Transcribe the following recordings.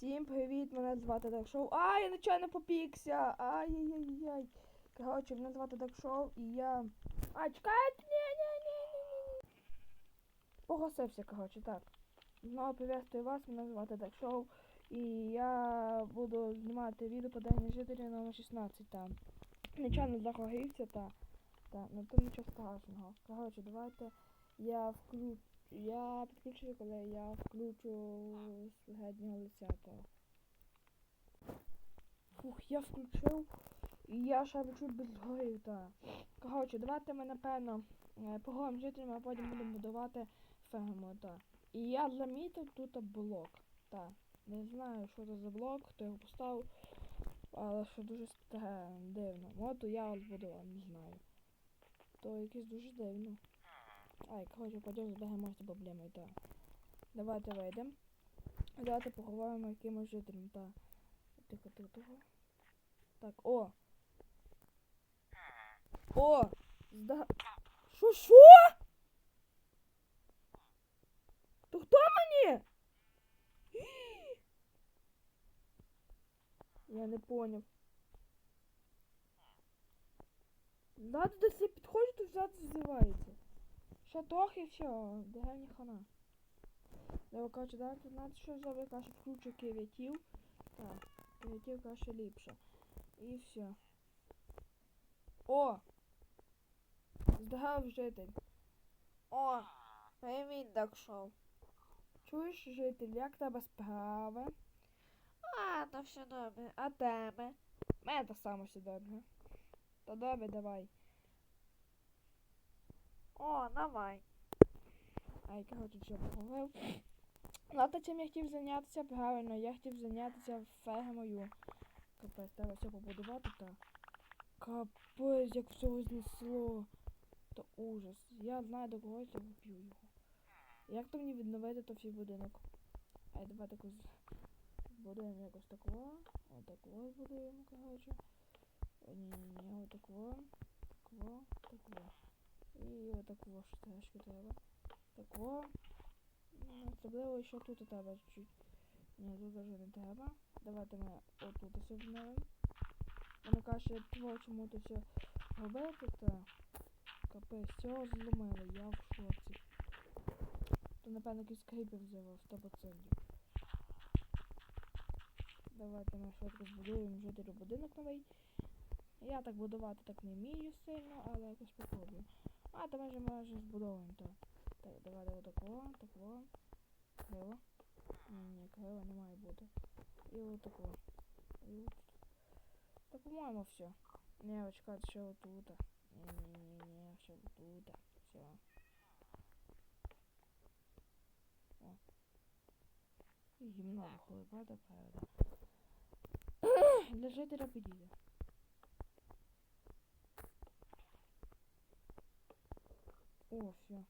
Всім привіт, мене звати Даркшоу. А, я нечайно попікся. Ай-яй-яй-яй. Коротше, мене звати Даркшоу і я. А, чекайте, ні, ні, ні, ні, ні. Погасився, коротше, так. Знову приветствую вас, мене звати Даркшоу. І я буду знімати відео по День жителі номер 16 там. Нечайно загорівся, та. Та, ну то нічого страшного. Коротше, давайте я включу. Я підключу, коли я включу середнього лиця. То. Фух, я включив. І я ще чуть без згорів, та. Коротше, давайте ми, напевно, е, поговоримо з жителями, а потім будемо будувати ферму, та. І я замітив тут блок. Та. Не знаю, що це за блок, хто його поставив. Але що дуже таке дивно. От я от будував, не знаю. То якесь дуже дивно. Ай, коротше, пойдем зберемося проблеми, так. Давайте вийдемо. Давайте поговоримо якимось жителям, так. Тихо, тихо. Так, о! О! Зда... Що, що? То хто мені? Я не поняв. Надо до себе підходить, то взяти ззивається. Ще трохи і все, деревні хана. Давай, коротше, давайте знаєте, що зробити, каже, включу кивятів. Так, кивятів каже ліпше. І все. О! Здоров, житель. О, привіт, Дакшоу. Чуєш, житель, як тебе справи? А, та все добре. А тебе? Мене так само все добре. Та добре, давай. О, давай. Ай, коротше, все поговорив. Знаєте, чим я хотів зайнятися? Правильно, я хотів зайнятися фермою. Капець, треба все побудувати та. Капець, як все знесло. Та ужас. Я знаю до когось я вб'ю його. Як то мені відновити то всій будинок? Ай, давай таку з... Будуємо якось такого. Отакого будуємо, коротше. Ні-ні-ні, отакого. Такого, такого. І отакого ж трошки треба. Такого. М, Особливо ще тут треба чуть-чуть. Ні, тут вже не треба. Давайте ми отут все вновимо. Воно каже, чому то все робити, то капець, цього зломили, я в шоці. То напевно якийсь кріпер взяв 100%. Давайте ми швидко збудуємо жителю будинок новий. Я так будувати так не вмію сильно, але якось попробую. А, то ми вже майже збудовуємо то. Так, давайте отакого, такого. Криво. Ні, ні, криво не має бути. І отакого. І от. Та по-моєму все. Не, от чекайте, ще отут. Ні, ні, ні, ні, ще отут. Все. О. І гімно виходить, правда, правда. Для жителя підійде. О, все.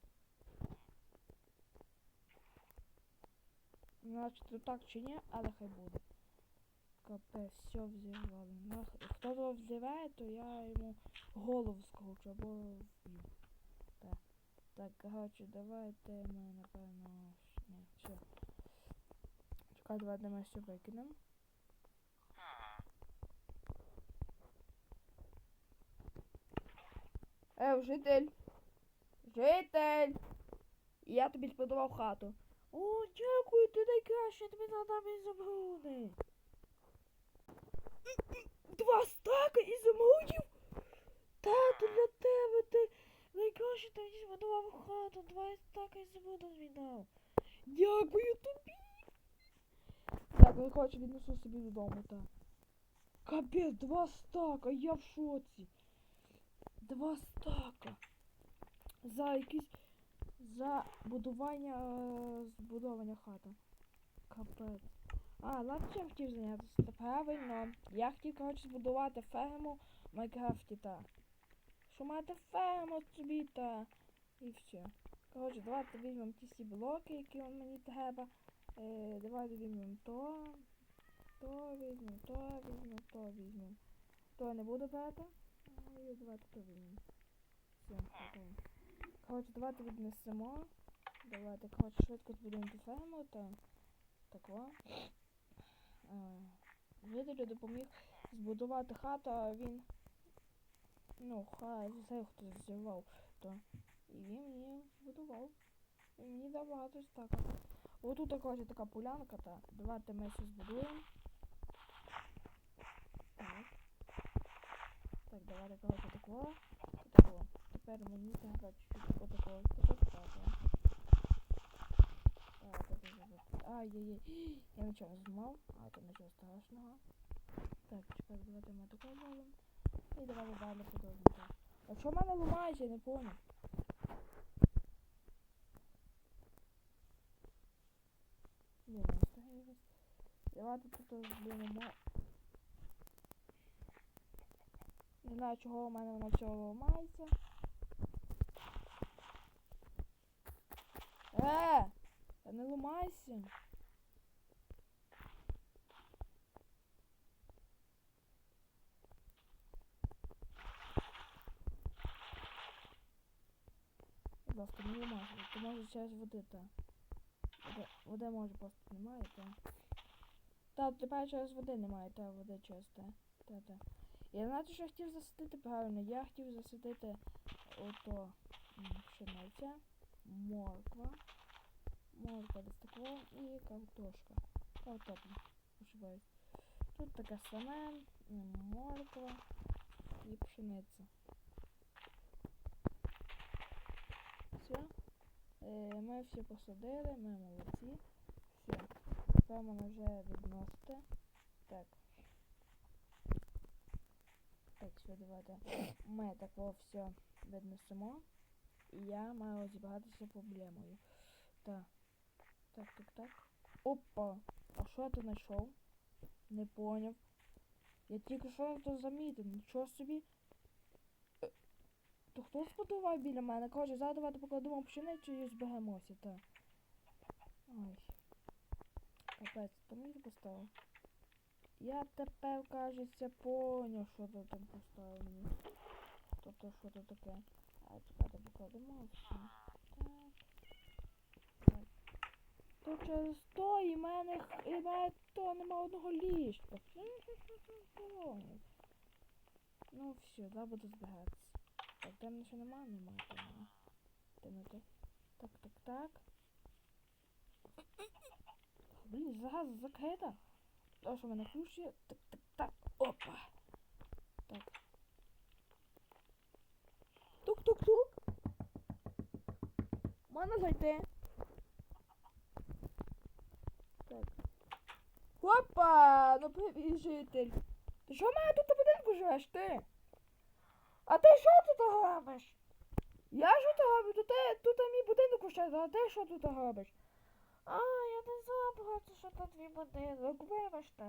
Значить, то так чи ні, але хай буде. Капець, все взірвали. Хто того взриває, то я йому голову скручу або вб'ю. Так. Так, коротше, давайте ми, напевно. Ні, все. Чекай, давайте ми все викинемо. Ев, житель! Житель! Я тобі збудував хату. О, дякую, ти найкраще, тобі надам ізумруди. Два стака ізумрудів? Тату, для тебе ти найкраще тобі збудував хату, два стака ізумрудів віддав. Дякую тобі. Дякую, хочу віднесу собі додому, так. Капець, два стака, я в шоці. Два стака. За якісь за будування е, збудовання хата. Капець. А, ладно, чим хотів зайнятися? Правильно. Я хотів, коротше, збудувати ферму в Майнкрафті та. Що мати ферму собі та. І все. Коротше, давайте візьмемо ті всі блоки, які мені треба. Е, давайте візьмемо то. То візьмемо, то візьмемо, то візьмемо. То не буду брати. І давайте то візьмемо. Все, готово. Коротше, давайте віднесемо. Давайте, коротше, швидко збудуємо ту ферму, та тако. е, жителю допоміг збудувати хату, а він. Ну, хай все хто зірвав, то. І він мені збудував. І мені дав багато стака. Отут є така полянка, та давайте ми все збудуємо. Так. Так, давайте коротше такого. Такого. Тепер мені треба чуть-чуть отакого. Так. Ай-яй-яй. Я нічого не зламав, а то нічого страшного. Так, чекай, давайте ми такого зробимо. І давайте далі продовжимо. А що мене ламається, я не понял. Ні, не встигаю. Давайте тут зробимо. Не знаю, чого у мене воно все ламається. Е! Та не ламайся. Будь ласка, не ламайся. Ти може через води, та. Води, може просто немає, та. Та, тепер через води немає, та, води через те. Та, та. Я знаю, що я хотів засадити правильно. Я хотів засадити ото пшениця, морква, морква десь такого і картошка. Картопля. Ошибаюсь. Тут таке саме морква і пшениця. Все. Е, ми всі посадили, ми молодці. Все. Тепер мене вже відносити. Так. Так, все, давайте. Ми такого все віднесемо. Я маю розібратися проблемою. Так. Так, так, так. Опа! А що ти знайшов? Не поняв. Я тільки що то замітив. Нічого собі. Е, То хто сподував біля мене? Каже, зараз давайте покладемо пшеницю і зберемося, так. Ой. Капець, то мені поставив. Я тепер, кажеться, поняв, що ти там поставив мені. Тобто, що це таке. А покладемо все. Так. То через то і мене, і мене то нема одного ліжка. Ну все, да буду збиратися. Так, там ще нема, нема, нема. Темноти. Так, так, так. Блін, зараз закрита. То, що в мене ключ. Так, так, так. Опа. Так. Тук-тук-тук. Можна зайти? Так. Опа! Ну привіт, житель. Ти що мене тут у будинку живеш, ти? А ти що тут робиш? Я що тут роблю? Тут, тут мій будинок уже, а ти що тут робиш? А, я не забула, що тут твій будинок. Вибачте.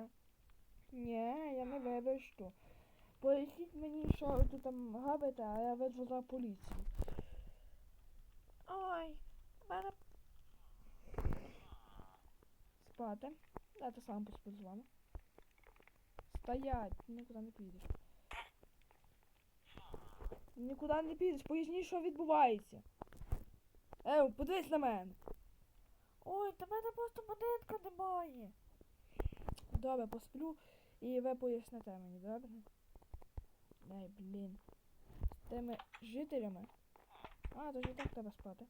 Ні, я не вибачу. Поясніть мені, що ви тут там робите, а я веду за поліцію. Ой, мене Спати. Я сам поспи з вами. Стоять, нікуди не підеш. Нікуди не підеш, поясніть, що відбувається. Ев, подивись на мене. Ой, та мене просто будинку немає. Добре, посплю і ви поясните мені, добре? Ай, блін. З тими жителями. А, то ж і так треба спати.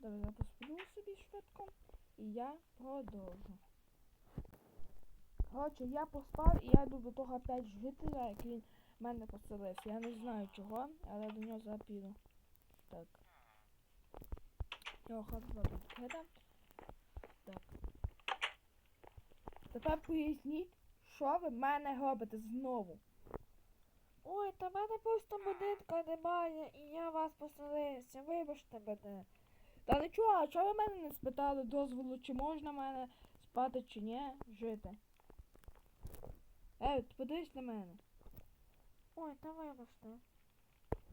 Добре, я посплю собі швидко. І я продовжу. Коротше, я поспав і я йду до того опять жителя, який в мене поселився. Я не знаю чого, але до нього зараз піду. Так. Його хата була відкрита. Так. Тепер поясніть, що ви в мене робите знову. Ой, та мене просто будинку немає, і я вас поселився. Вибачте мене. Та нічого, а чого ви мене не спитали дозволу, чи можна мене спати, чи ні, жити? Ей, подивись на мене. Ой, та вибачте.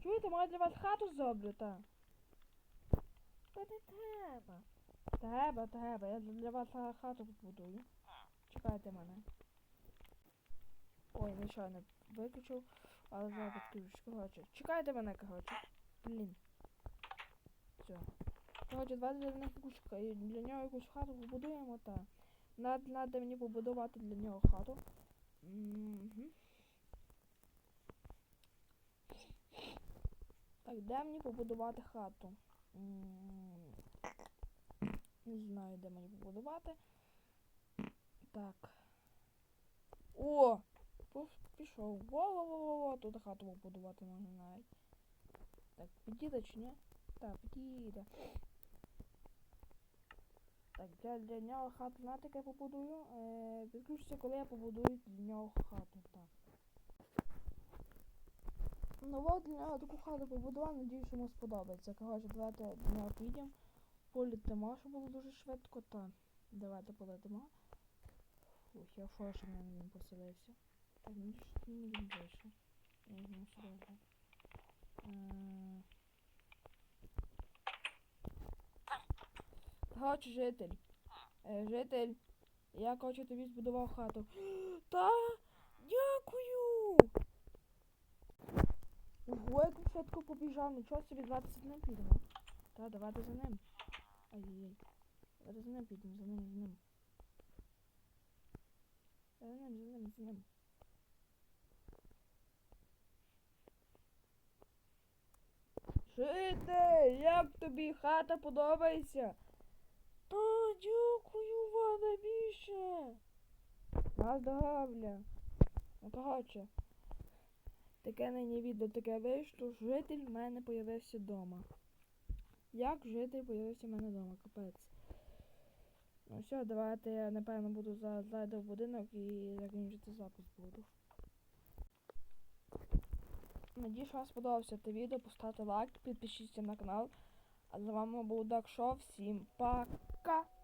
Чуєте, може для вас хату зроблю, та? Та не треба. Треба, треба, я для вас хату побудую. Чекайте мене. Ой, нічого не виключив, але зараз підключу. Коротше, чекайте мене, коротше. Блін. Все. Коротше, давайте для них якусь для нього якусь хату побудуємо, та. Надо, надо мені побудувати для нього хату. Мгм. Так, де мені побудувати хату? Не знаю, де мені побудувати. Так. О! Пішов. Во-во-во-во, тут хату побудувати можна навіть. Так, підійде чи ні? Так, підійде. Так, для, для нього хату, знаєте, як я побудую? Е, підключиться, коли я побудую для нього хату. Так. Ну от для нього таку хату побудував, надіюсь, йому сподобається. Коротше, давайте до нього підемо. Політимо, щоб було дуже швидко. Так, давайте полетимо. Фух, я в мене він поселився. Так, ну, він вийшов. Я візьму серйозно. Е, Коротше, житель. Е, житель. Я, коротше, тобі збудував хату. Та, дякую. Ого, як він швидко побіжав, нічого собі 20 за ним підемо. Та, давайте за ним. Ай-яй. Давайте за ним підемо, за ним, за ним. За ним, за ним, за ним. Житель, як тобі хата подобається? Та дякую вам більше. Наздогавля. Ну коротше. Таке нині відео таке вийшло. Житель в мене появився вдома. Як житель появився в мене вдома, капець. Ну все, давайте я напевно буду зайду в будинок і закінчити запис буду. Надіюсь, вам сподобався це відео. Поставте лайк, підпишіться на канал. А з вами був Дак Шоу. Всім пока!